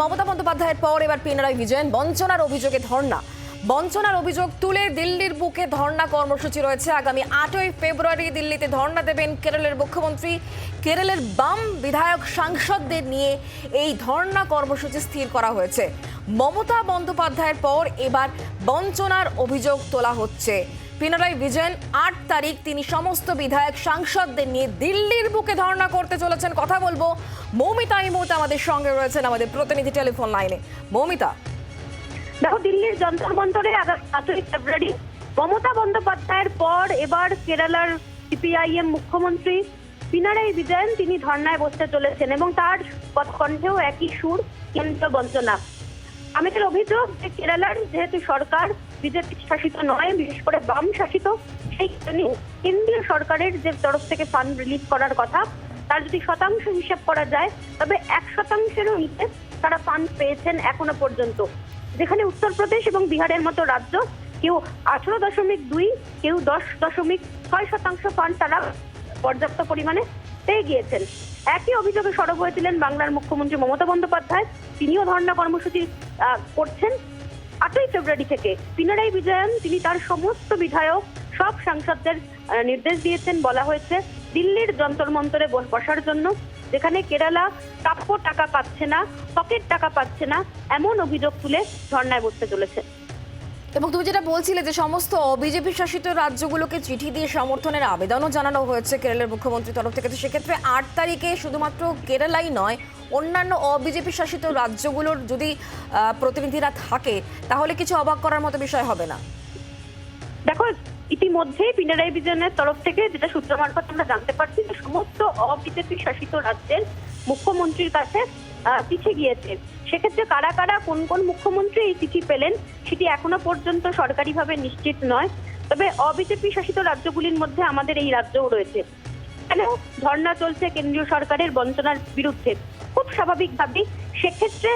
মমতা বন্দ্যোপাধ্যায়ের পর এবার পিনারায় বিজয়ন। বঞ্চনার অভিযোগে ধর্ণা। বঞ্চনার অভিযোগ তুলে দিল্লির বুকে ধর্ণা কর্মসূচি রয়েছে। আগামী আটই ফেব্রুয়ারি দিল্লিতে ধর্ণা দেবেন কেরলের মুখ্যমন্ত্রী। কেরলের বাম বিধায়ক সাংসদদের নিয়ে এই ধর্ণা কর্মসূচি স্থির করা হয়েছে। মমতা বন্দ্যোপাধ্যায়ের পর এবার বঞ্চনার অভিযোগ তোলা হচ্ছে। পিনারাই বিজয়ন, আট তারিখ তিনি সমস্ত বিধায়ক, সাংসদদের নিয়ে দিল্লির বুকে ধর্ণা করতে চলেছেন। কথা বলব মৌমিতা এই মুহূর্তে আমাদের সঙ্গে রয়েছেন আমাদের প্রতিনিধি টেলিফোন লাইনে। মৌমিতা। দেখো, দিল্লির যন্তর মন্তরে পাঁচই ফেব্রুয়ারি মমতা বন্দ্যোপাধ্যায়ের পর এবার কেরালার সিপিআইএম মুখ্যমন্ত্রী পিনারাই বিজয়ন তিনি ধর্নায় বসতে চলেছেন এবং তার কণ্ঠেও একই সুর কেন্দ্র বঞ্চনা আমাদের অভিযোগ যে কেরালার যেহেতু সরকার বিজেপি শাসিত নয়, বিশেষ করে বাম শাসিত, সেই কারণে কেন্দ্রীয় সরকারের যে তরফ থেকে ফান্ড রিলিজ করার কথা, তার যদি শতাংশ হিসাব করা যায়, তবে এক শতাংশেরও নিচে তারা ফান্ড পেয়েছেন এখনও পর্যন্ত। যেখানে উত্তরপ্রদেশ এবং বিহারের মতো রাজ্য, কেউ আঠারো দশমিক দুই, কেউ দশ দশমিক ছয় শতাংশ ফান্ড তারা পর্যাপ্ত পরিমাণে পেয়ে গিয়েছেন। একই অভিযোগে সরব হয়েছিলেন বাংলার মুখ্যমন্ত্রী মমতা বন্দ্যোপাধ্যায়। তিনিও ধর্ণা কর্মসূচি করছেন। আটই ফেব্রুয়ারি থেকে পিনারাই বিজয়ন, তিনি তার সমস্ত বিধায়ক, সব সাংসদদের নির্দেশ দিয়েছেন বলা হয়েছে দিল্লির যন্তর মন্তরে বস- বসার জন্য, যেখানে কেরালা প্রাপ্য টাকা পাচ্ছে না, পকেট টাকা পাচ্ছে না, এমন অভিযোগ তুলে ধর্নায় বসতে চলেছে। এবং তুমি যেটা বলছিলে যে সমস্ত বিজেপি শাসিত রাজ্যগুলোকে চিঠি দিয়ে সমর্থনের আবেদনও জানানো হয়েছে কেরলের মুখ্যমন্ত্রীর তরফ থেকে, তো সেক্ষেত্রে আট তারিখে শুধুমাত্র কেরালাই নয় অন্যান্য অবিজেপি শাসিত রাজ্যগুলোর যদি প্রতিনিধিরা থাকে, তাহলে কিছু অবাক করার মতো বিষয় হবে না? দেখো, ইতিমধ্যেই পিনারাই বিজয়নের তরফ থেকে যেটা সূত্র মারফত আমরা জানতে পারছি যে সমস্ত অবিজেপি শাসিত রাজ্যের মুখ্যমন্ত্রীর কাছে চিঠি গিয়েছে। সেক্ষেত্রে কারা কারা, কোন কোন মুখ্যমন্ত্রী এই চিঠি পেলেন, সেটি এখনও পর্যন্ত সরকারিভাবে নিশ্চিত নয়। তবে অবিজেপি শাসিত রাজ্যগুলির মধ্যে আমাদের এই রাজ্যও রয়েছে। এখানেও ধর্ণা চলছে কেন্দ্রীয় সরকারের বঞ্চনার বিরুদ্ধে। খুব স্বাভাবিকভাবেই সেক্ষেত্রে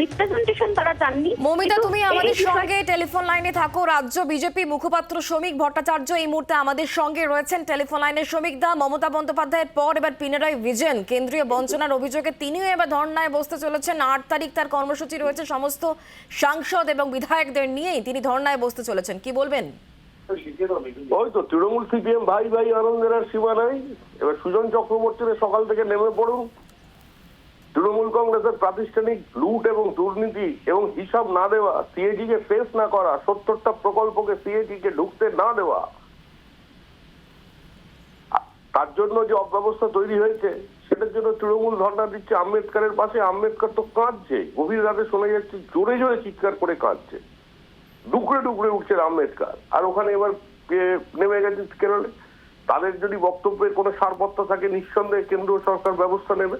রিপ্রেজেন্টেশন তারা চাননি মৌমিতা তুমি আমাদের সঙ্গে টেলিফোন লাইনে থাকো। রাজ্য বিজেপি মুখপাত্র শ্রমিক ভট্টাচার্য এই মুহূর্তে আমাদের সঙ্গে রয়েছেন। টেলিফোন লাইনে শ্রমিক দা মমতা বন্দ্যোপাধ্যায়ের পর এবার পিনারাই বিজয়ন কেন্দ্রীয় বঞ্চনার অভিযোগে তিনিও এবার ধর্নায় বসতে চলেছেন। আট তারিখ তার কর্মসূচি রয়েছে সমস্ত সাংসদ এবং বিধায়কদের নিয়েই তিনি ধর্নায় বসতে চলেছেন। কি বলবেন? ওই তো তৃণমূল সিপিএম ভাই ভাই আনন্দের আর সীমা নাই। এবার সুজন চক্রবর্তীরা সকাল থেকে নেমে পড়ুন। তৃণমূল কংগ্রেসের প্রাতিষ্ঠানিক লুট এবং দুর্নীতি এবং হিসাব না দেওয়া সিএজি কে ফেস না করা, সত্তরটা প্রকল্পকে সিএজি কে ঢুকতে না দেওয়া। তার জন্য যে অব্যবস্থা তৈরি হয়েছে, সেটার জন্য তৃণমূল ধর্ণা দিচ্ছে আম্বেদকারের পাশে। আম্বেদকর তো কাঁদছে। গভীর রাতে শোনা যাচ্ছে, জোরে জোরে চিৎকার করে কাঁদছে। ডুকরে ডুকরে উঠছেন আম্বেদকার। আর ওখানে এবার নেমে গেছে কেরলে? তাদের যদি বক্তব্যের কোনো সারপত্র থাকে, নিঃসন্দেহে কেন্দ্রীয় সরকার ব্যবস্থা নেবে।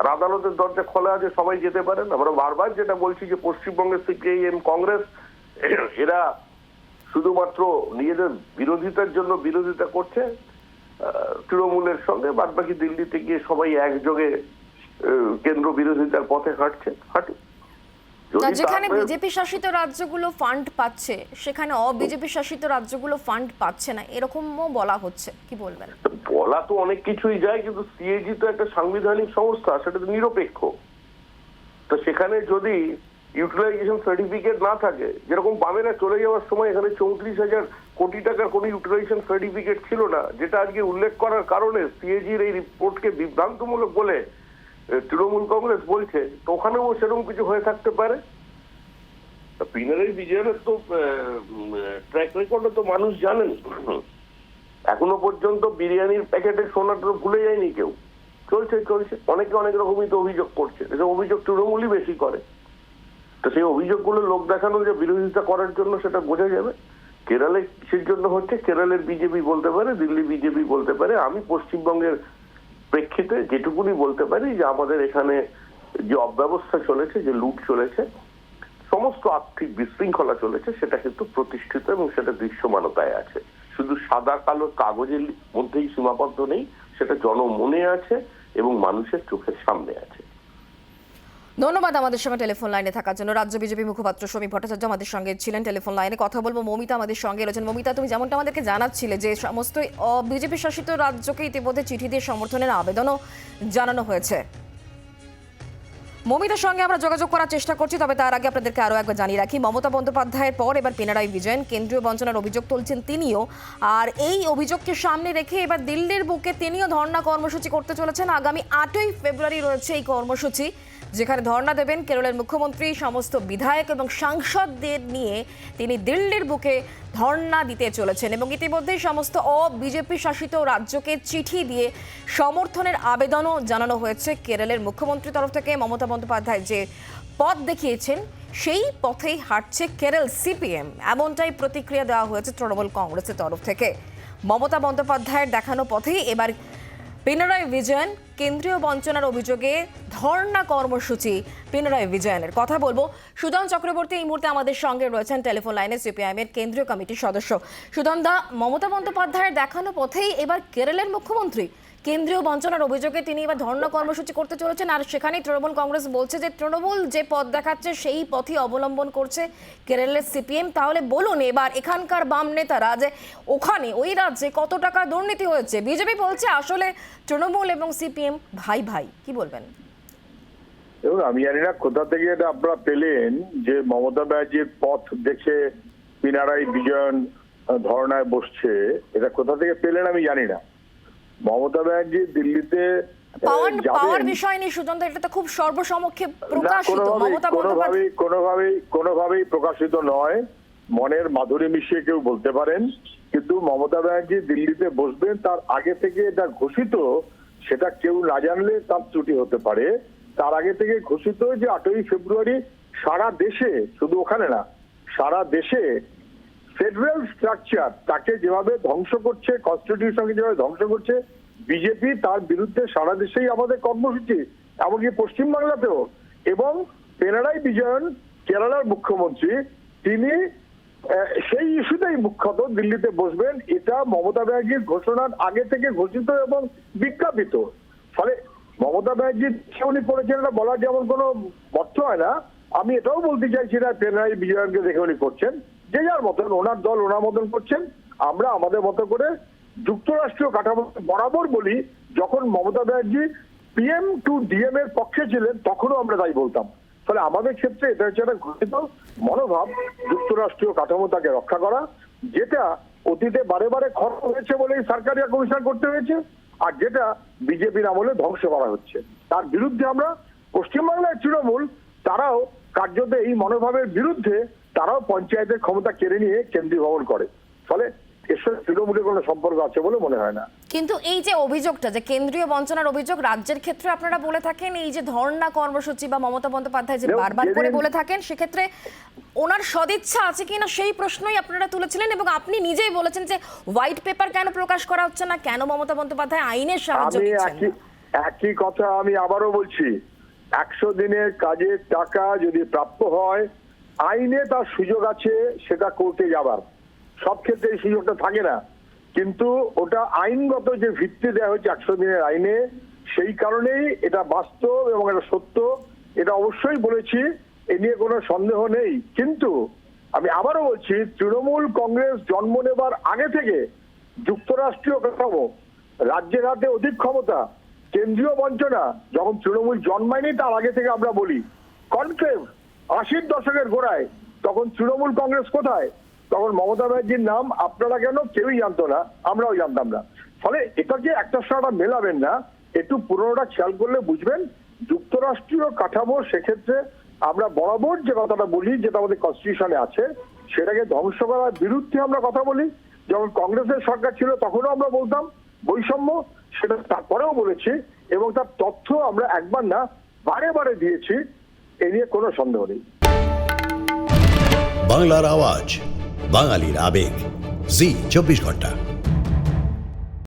আর আদালতের দরজা খোলা আছে, সবাই যেতে পারেন। আমরা বারবার যেটা বলছি যে পশ্চিমবঙ্গের সিপিআইএম, কংগ্রেস, এরা শুধুমাত্র নিজেদের বিরোধিতার জন্য বিরোধিতা করছে তৃণমূলের সঙ্গে বাদ বাকি দিল্লিতে গিয়ে সবাই একযোগে কেন্দ্র বিরোধিতার পথে হাঁটছে, হাঁটুক। না যেখানে বিজেপি শাসিত রাজ্যগুলো ফান্ড পাচ্ছে সেখানে অবিজেপি শাসিত রাজ্যগুলো ফান্ড পাচ্ছে না এরকমও বলা হচ্ছে। কি বলবেন? বলা তো অনেক কিছুই যায় কিন্তু সিএজি তো একটা সাংবিধানিক সংস্থা সেটা তো নিরপেক্ষ। তো সেখানে যদি ইউটিলাইজেশন সার্টিফিকেট না থাকে যেরকম বামেরা চলে যাওয়ার সময় এখানে চৌত্রিশ হাজার কোটি টাকার কোনো ইউটিলাইজেশন সার্টিফিকেট ছিল না যেটা আজকে উল্লেখ করার কারণে সিএজির এই রিপোর্টকে বিভ্রান্তমূলক বলে তৃণমূল কংগ্রেস বলছে, তো ওখানেও সেরকম কিছু হয়ে থাকতে পারে? তা পিনারাই বিজয়নের তো ট্র্যাক রেকর্ড তো মানুষ জানেন। এখনও পর্যন্ত বিরিয়ানির প্যাকেটে সোনাটা ভুলে যায়নি কেউ। চলছে চলছে। অনেকে অনেক রকমই তো অভিযোগ করছে। এসব অভিযোগ তৃণমূলই বেশি করে। তো সেই অভিযোগগুলো লোক দেখানো যে বিরোধিতা করার জন্য সেটা বোঝা যাবে। কেরালে কিসের জন্য হচ্ছে? কেরালের বিজেপি বলতে পারে, দিল্লি বিজেপি বলতে পারে। আমি পশ্চিমবঙ্গের প্রেক্ষিতে যেটুকুনি বলতে পারি যে আমাদের এখানে যে অব্যবস্থা চলেছে, যে লুট চলেছে, সমস্ত আর্থিক বিশৃঙ্খলা চলেছে, সেটা কিন্তু প্রতিষ্ঠিত এবং সেটা দৃশ্যমানতায় আছে। শুধু সাদা, কালো কাগজের মধ্যেই সীমাবদ্ধ নেই, সেটা জনমনে আছে এবং মানুষের চোখের সামনে আছে। ধন্যবাদ আমাদের সঙ্গে টেলিফোন লাইনে থাকার জন্য। রাজ্য বিজেপি মুখপাত্র শ্রমিক ভট্টাচার্য আমাদের সঙ্গে ছিলেন টেলিফোন লাইনে। কথা বলব মমিতা আমাদের সঙ্গে রয়েছেন। মমিতা, তুমি যেমনটা আমাদেরকে জানাচ্ছিলে যে সমস্ত বিজেপি শাসিত রাজ্যকে ইতিমধ্যে চিঠি দিয়ে সমর্থনের আবেদনও জানানো হয়েছে। মমিতার সঙ্গে আমরা যোগাযোগ করার চেষ্টা করছি, তবে তার আগে আপনাদেরকে আরও একবার জানিয়ে রাখি, মমতা বন্দ্যোপাধ্যায়ের পর এবার পিনারাই বিজয়ন কেন্দ্রীয় বঞ্চনার অভিযোগ তুলছেন তিনিও। আর এই অভিযোগকে সামনে রেখে এবার দিল্লির বুকে তিনিও ধর্ণা কর্মসূচি করতে চলেছেন। আগামী আটই ফেব্রুয়ারি রয়েছে এই কর্মসূচি। যেখানে ধর্ণা দেবেন কেরলের মুখ্যমন্ত্রী, সমস্ত বিধায়ক এবং সাংসদদের নিয়ে তিনি দিল্লির বুকে ধর্ণা দিতে চলেছেন এবং ইতিমধ্যেই সমস্ত অ বিজেপি শাসিত রাজ্যকে চিঠি দিয়ে সমর্থনের আবেদনও জানানো হয়েছে কেরলের মুখ্যমন্ত্রী তরফ থেকে। মমতা বন্দ্যোপাধ্যায় যে পথ দেখিয়েছেন, সেই পথেই হাঁটছে কেরল সিপিএম। এমনটাই প্রতিক্রিয়া দেওয়া হয়েছে তৃণমূল কংগ্রেসের তরফ থেকে। মমতা বন্দ্যোপাধ্যায়ের দেখানো পথেই এবার পিনারাই বিজয়ন, কেন্দ্রীয় বঞ্চনার অভিযোগে ধর্ণা কর্মসূচি পিনরায় বিজয়নের। কথা বলব সুদন চক্রবর্তী, এই মুহূর্তে আমাদের সঙ্গে রয়েছেন টেলিফোন লাইনে সিপিআইএম এর কেন্দ্রীয় কমিটির সদস্য। সুদন দা, মমতা বন্দ্যোপাধ্যায়ের দেখানো পথেই এবার কেরলের মুখ্যমন্ত্রী কেন্দ্রীয় বঞ্চনার অভিযোগে তিনি এবার ধর্ণা কর্মসূচি করতে চলেছেন। আর সেখানেই তৃণমূল কংগ্রেস বলছে যে তৃণমূল যে পথ দেখাচ্ছে সেই পথই অবলম্বন করছে কেরলের সিপিএম। তাহলে বলুন এবার এখানকার বাম নেতারা যে ওখানে ওই রাজ্যে কত টাকা দুর্নীতি হয়েছে? বিজেপি বলছে আসলে তৃণমূল এবং সিপিএম ভাই ভাই। কি বলবেন? এবং আমি জানি না কোথা থেকে এটা আপনারা পেলেন যে মমতা ব্যানার্জির পথ দেখে পিনারাই বিজয়ন আহ, ধর্নায় বসছে। এটা কোথা থেকে পেলেন আমি জানি না। মমতা ব্যানার্জি দিল্লিতে পাওয়ার পাওয়ার বিষয় নিয়ে এটা তো খুব সর্বসমক্ষে প্রকাশিত। মমতা কোনোভাবেই কোনোভাবেই কোনোভাবেই প্রকাশিত নয়। মনের মাধুরী মিশিয়ে কেউ বলতে পারেন। কিন্তু মমতা ব্যানার্জি দিল্লিতে বসবেন তার আগে থেকে এটা ঘোষিত সেটা কেউ না জানলে তার ত্রুটি হতে পারে। তার আগে থেকে ঘোষিত যে আটই ফেব্রুয়ারি সারা দেশে শুধু ওখানে না সারা দেশে ফেডারেল স্ট্রাকচার তাকে যেভাবে ধ্বংস করছে কনস্টিটিউশনকে যেভাবে ধ্বংস করছে, বিজেপি তার বিরুদ্ধে সারা দেশেই আমাদের কর্মসূচি, এমনকি পশ্চিমবাংলাতেও। এবং পেনারাই বিজয়ন, কেরালার মুখ্যমন্ত্রী, তিনি সেই ইস্যুতেই মুখ্যত দিল্লিতে বসবেন। এটা মমতা ব্যানার্জির ঘোষণার আগে থেকে ঘোষিত এবং বিজ্ঞাপিত। ফলে মমতা ব্যানার্জির উনি করেছেন, এটা বলার যেমন কোনো অর্থ হয় না। আমি এটাও বলতে চাইছি না পেনারাই বিজয়নকে দেখে উনি করছেন। যে যার মতন ওনার দল ওনার মতন করছেন, আমরা আমাদের মতো করে যুক্তরাষ্ট্রীয় কাঠামো বরাবর বলি, যখন Mamata Banerjee PM to DM এর পক্ষে ছিলেন, তখনও আমরা তাই বলতাম। ফলে আমাদের ক্ষেত্রে এটা হচ্ছে একটা ঘোষিত মনোভাব যুক্তরাষ্ট্রীয় কাঠামো তাকে রক্ষা করা, যেটা অতীতে বারে বারে খরচ হয়েছে বলেই সরকারি কমিশন করতে হয়েছে, আর যেটা বিজেপির আমলে ধ্বংস করা হচ্ছে। তার বিরুদ্ধে আমরা পশ্চিমবাংলার তৃণমূল, তারাও কার্যত এই মনোভাবের বিরুদ্ধে তারাও পঞ্চায়েতের ক্ষমতা কেড়ে নিয়ে কেন্দ্রীয় ভবন করে। ফলে এর সাথে তৃণমূলের কোনো সম্পর্ক আছে বলে মনে হয় না। কিন্তু এই যে অভিযোগটা যে কেন্দ্রীয় বঞ্চনার অভিযোগ রাজ্যের ক্ষেত্রে আপনারা বলে থাকেন এই যে ধর্ণা কর্মসূচি বা মমতা বন্দ্যোপাধ্যায় যে বারবার করে বলে থাকেন সেক্ষেত্রে ওনার সদিচ্ছা আছে কিনা সেই প্রশ্নই আপনারা তুলেছিলেন এবং আপনি নিজেই বলেছেন যে হোয়াইট পেপার কেন প্রকাশ করা হচ্ছে না কেন মমতা বন্দ্যোপাধ্যায় আইনের সাহায্য নিচ্ছেন একই কথা আমি আবারও বলছি। একশো দিনের কাজের টাকা যদি প্রাপ্য হয়, আইনে তার সুযোগ আছে সেটা কোর্টে যাবার। সব ক্ষেত্রে এই সুযোগটা থাকে না। কিন্তু ওটা আইনগত যে ভিত্তি দেওয়া হয়েছে একশো দিনের আইনে, সেই কারণেই এটা বাস্তব এবং এটা সত্য। এটা অবশ্যই বলেছি, এ নিয়ে কোনো সন্দেহ নেই। কিন্তু আমি আবারও বলছি, তৃণমূল কংগ্রেস জন্ম নেবার আগে থেকে যুক্তরাষ্ট্রীয় কাঠামো, রাজ্যের হাতে অধিক ক্ষমতা কেন্দ্রীয় বঞ্চনা যখন তৃণমূল জন্মায়নি, তার আগে থেকে আমরা বলি, কনক্লেভ আশির দশকের গোড়ায়, তখন তৃণমূল কংগ্রেস কোথায়? তখন মমতা ব্যানার্জির নাম আপনারা কেন কেউই জানতো না, আমরাও জানতাম না। ফলে এটাকে একটা সাথে মেলাবেন না, একটু পুরোনোটা খেয়াল করলে বুঝবেন, যুক্তরাষ্ট্রীয় কাঠামো সেক্ষেত্রে আমরা বরাবর যে কথাটা বলি, যেটা আমাদের কনস্টিটিউশনে আছে, সেটাকে ধ্বংস করার বিরুদ্ধে আমরা কথা বলি। যখন কংগ্রেসের সরকার ছিল, তখনও আমরা বলতাম বৈষম্য, সেটা তারপরেও বলেছি এবং তার তথ্য আমরা একবার না বারে বারে দিয়েছি, এ নিয়ে কোনো সন্দেহ নেই। বাংলার আওয়াজ, বাঙালির আবেগ, জি, চব্বিশ ঘণ্টা।